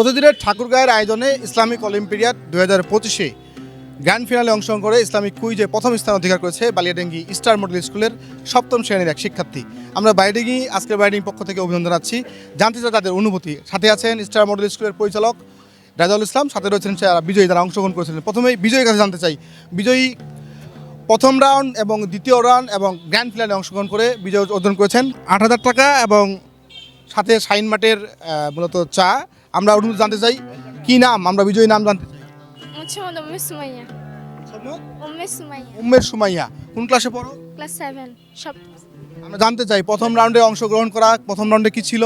প্রতিদিনের ঠাকুরগাঁয়ের আয়োজনে Islamic olympiad দু হাজার পঁচিশে গ্র্যান্ড ফিনালে অংশগ্রহণ করে ইসলামিক কুইজে প্রথম স্থান অধিকার করেছে বালিয়াডেঙ্গি স্টার মডেল স্কুলের সপ্তম শ্রেণির এক শিক্ষার্থী। আমরা বাইডেঙ্গি আজকের বাইডিং পক্ষ থেকে অভিনন্দন জানাচ্ছি। জানতে চাই তাদের অনুভূতি। সাথে আছেন স্টার মডেল স্কুলের পরিচালক রাজাউল ইসলাম। সাথে রয়েছেন বিজয়ী যারা অংশগ্রহণ করেছিলেন। প্রথমেই বিজয়ীর কাছে জানতে চাই। বিজয়ী প্রথম রাউন্ড এবং দ্বিতীয় রাউন্ড এবং গ্র্যান্ড ফিনালে অংশগ্রহণ করে বিজয় অর্জন করেছেন আট হাজার টাকা এবং সাথে সাইন মাটের আহ, মূলত চা। আমরা অনুরোধ জানতে চাই কি নাম? আমরা বিজয়ী নাম জানতে চাই। উম্মের সুমাইয়া। কোন ক্লাসে পড়ো? ক্লাস সেভেন সব আমরা জানতে চাই প্রথম রাউন্ডে অংশগ্রহণ করা প্রথম রাউন্ডে কি ছিল?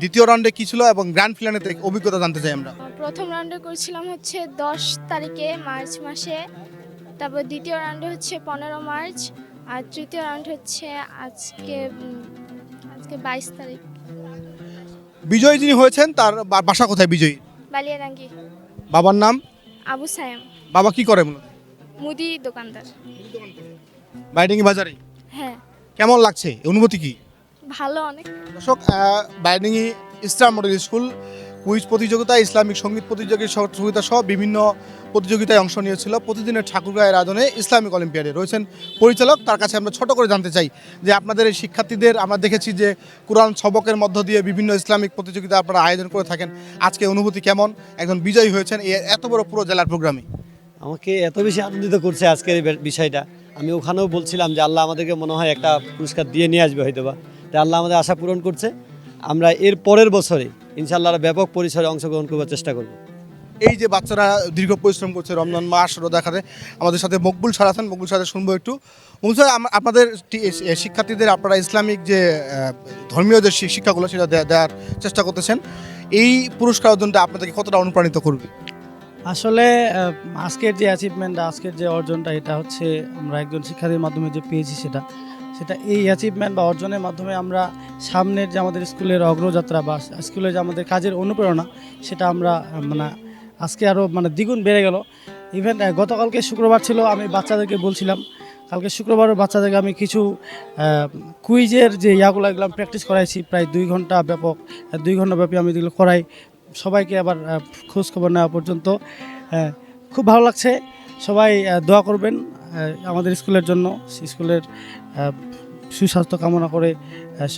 দ্বিতীয় রাউন্ডে কি ছিল? এবং গ্র্যান্ড ফিনালেতে অভিজ্ঞতা জানতে চাই আমরা। প্রথম রাউন্ডে করেছিলাম হচ্ছে দশ তারিখে মার্চ মাসে তারপর দ্বিতীয় রাউন্ডে হচ্ছে পনেরো মার্চ আর তৃতীয় রাউন্ড হচ্ছে আজকে আজকে বাইশ তারিখ। বিজয়ী যিনি হয়েছেন তার বা- বাসা কোথায় বিজয়ী? বালিয়ারাঙ্গি। বাবার নাম? আবু সায়েম। বাবা কি করে মূলত মুদি দোকানদার। বাইডিঙ্গি বাজারে? হ্যাঁ। কেমন লাগছে? অনুভূতি কি? ভালো অনেক। দর্শক বাইডিঙ্গি স্টার মডেল স্কুল কুইজ প্রতিযোগিতা, ইসলামিক সংগীত প্রতিযোগিতা সহ বিভিন্ন প্রতিযোগিতায় অংশ নিয়েছিল। প্রতিদিনের ঠাকুরগাঁয়ের আয়োজনে ইসলামিক অলিম্পিয়াডে রয়েছেন পরিচালক। তার কাছে আমরা ছোট করে জানতে চাই যে আপনাদের এই শিক্ষার্থীদের, আমরা দেখেছি যে কোরআন সবকের মধ্য দিয়ে বিভিন্ন ইসলামিক প্রতিযোগিতা আপনারা আয়োজন করে থাকেন। আজকে অনুভূতি কেমন? একজন বিজয়ী হয়েছেন এত বড় পুরো জেলার প্রোগ্রামে। আমাকে এত বেশি আনন্দিত করছে আজকের এই বিষয়টা। আমি ওখানেও বলছিলাম যে আল্লাহ আমাদেরকে মনে হয় একটা পুরস্কার দিয়ে নিয়ে আসবে হয়তো বা তাই আল্লাহ আমাদের আশা পূরণ করছে। আমরা এর পরের বছরে ইনশাল্লাহ ব্যাপক পরিসরে অংশগ্রহণ করার চেষ্টা করব। এই যে বাচ্চারা দীর্ঘ পরিশ্রম করছে, রমজান মাস রোজা খাতে আমাদের সাথে মকবুল স্যার আছেন, মকবুল স্যারের শুনব একটু। মকবুল স্যার আপনাদের শিক্ষার্থীদের, আপনারা ইসলামিক যে ধর্মীয় যে শিক্ষাগুলো, সেটা দেওয়ার চেষ্টা করতেছেন। এই পুরস্কার অর্জনটা আপনাদেরকে কতটা অনুপ্রাণিত করবে? আসলে আজকের যে অ্যাচিভমেন্ট আজকের যে অর্জনটা, এটা হচ্ছে আমরা একজন শিক্ষার্থীর মাধ্যমে যে পেয়েছি সেটা। সেটা এই অ্যাচিভমেন্ট বা অর্জনের মাধ্যমে আমরা সামনের যে আমাদের স্কুলের অগ্রযাত্রা বা স্কুলের যে আমাদের কাজের অনুপ্রেরণা, সেটা আমরা মানে আজকে আরও মানে দ্বিগুণ বেড়ে গেল। ইভেন গতকালকে শুক্রবার ছিল, আমি বাচ্চাদেরকে বলছিলাম, কালকে শুক্রবারও বাচ্চাদেরকে আমি কিছু কুইজের যে ইয়াগুলো এগুলো প্র্যাকটিস করাইছি, প্রায় দুই ঘণ্টা ব্যাপক দুই ঘণ্টা ব্যাপী আমি এগুলো করাই। সবাইকে আবার খোঁজ খবর নেওয়া পর্যন্ত খুব ভালো লাগছে। সবাই দোয়া করবেন আমাদের স্কুলের জন্য স্কুলের সুস্বাস্থ্য কামনা করে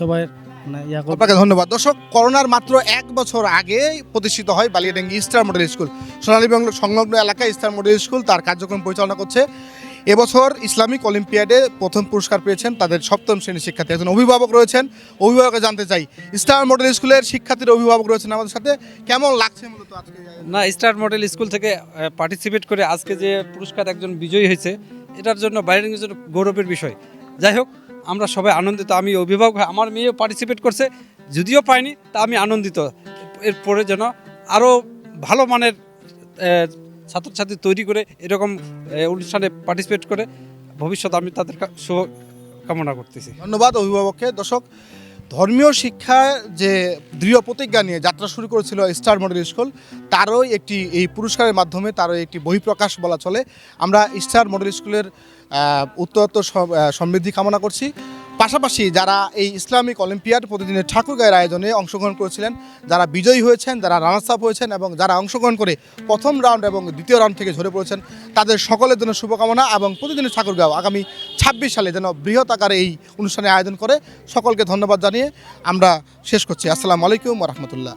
সবাই মানে আপনাকে ধন্যবাদ। দর্শক, করোনার মাত্র এক বছর আগে প্রতিষ্ঠিত হয় বালিয়াডাঙ্গি স্টার মডেল স্কুল। সোনালী সংলগ্ন এলাকায় স্টার মডেল স্কুল তার কার্যক্রম পরিচালনা করছে এবছর ইসলামিক অলিম্পিয়াডে প্রথম পুরস্কার পেয়েছেন তাদের সপ্তম শ্রেণির শিক্ষার্থী। একজন অভিভাবক রয়েছেন। অভিভাবককে জানতে চাই, স্টার মডেল স্কুলের শিক্ষার্থীর অভিভাবক রয়েছেন আমাদের সাথে। কেমন লাগছে মূলত আজকে? না, স্টার মডেল স্কুল থেকে পার্টিসিপেট করে আজকে যে পুরস্কার একজন বিজয়ী হয়েছে, এটার জন্য বাইরের জন্য গৌরবের বিষয়। যাই হোক, আমরা সবাই আনন্দিত। আমি অভিভাবক আমার মেয়েও পার্টিসিপেট করছে, যদিও পাইনি তা আমি আনন্দিত। এরপরে যেন আরও ভালো মানের ছাত্রছাত্রী তৈরি করে এরকম অনুষ্ঠানে পার্টিসিপেট করে, ভবিষ্যৎ আমি তাদের কামনা করতেছি। ধন্যবাদ অভিভাবককে। দর্শক, ধর্মীয় শিক্ষার যে দৃঢ় প্রতিজ্ঞা নিয়ে যাত্রা শুরু করেছিল স্টার মডেল স্কুল তারও একটি, এই পুরস্কারের মাধ্যমে তারও একটি বহিঃপ্রকাশ বলা চলে। আমরা স্টার মডেল স্কুলের উত্তরোত্তর সমৃদ্ধি কামনা করছি। পাশাপাশি যারা এই ইসলামিক অলিম্পিয়াড প্রতিদিনের ঠাকুরগাঁয়ের আয়োজনে অংশগ্রহণ করেছিলেন, যারা বিজয়ী হয়েছেন, যারা রানার্স হয়েছেন এবং যারা অংশগ্রহণ করে প্রথম রাউন্ড এবং দ্বিতীয় রাউন্ড থেকে ঝরে পড়েছেন, তাদের সকলের জন্য শুভকামনা এবং প্রতিদিনের ঠাকুরগাঁও আগামী ছাব্বিশ সালে যেন বৃহৎ আকারে এই অনুষ্ঠানে আয়োজন করে, সকলকে ধন্যবাদ জানিয়ে আমরা শেষ করছি। আসসালামু আলাইকুম রহমতুল্লাহ।